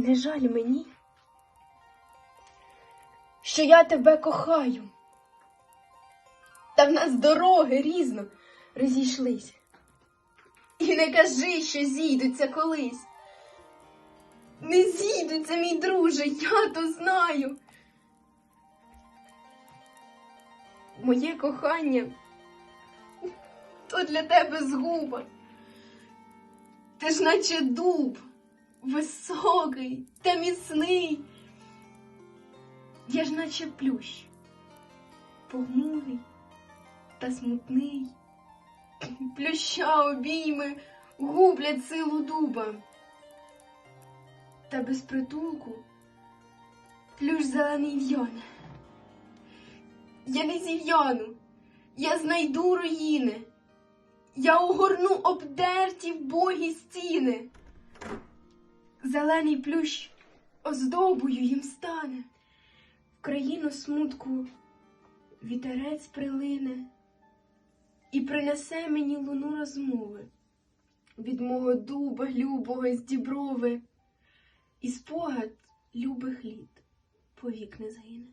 Не жаль мені, що я тебе кохаю. Та в нас дороги різно розійшлися. І не кажи, що зійдуться колись. Не зійдуться, мій друже, я то знаю. Моє кохання то для тебе згуба. Ти ж наче дуб, високий та міцний. Я ж наче плющ, похмурий та смутний. Плюща обійми гублять силу дуба. Та без притулку плющ зелений в'яне. Я не зів'яну, я знайду руїни. Я огорну обдерті вбогі стіни. Зелений плющ оздобою їм стане. В країну смутку вітерець прилине і принесе мені луну розмови від мого дуба любого з діброви, і спогад любих літ повік не загине.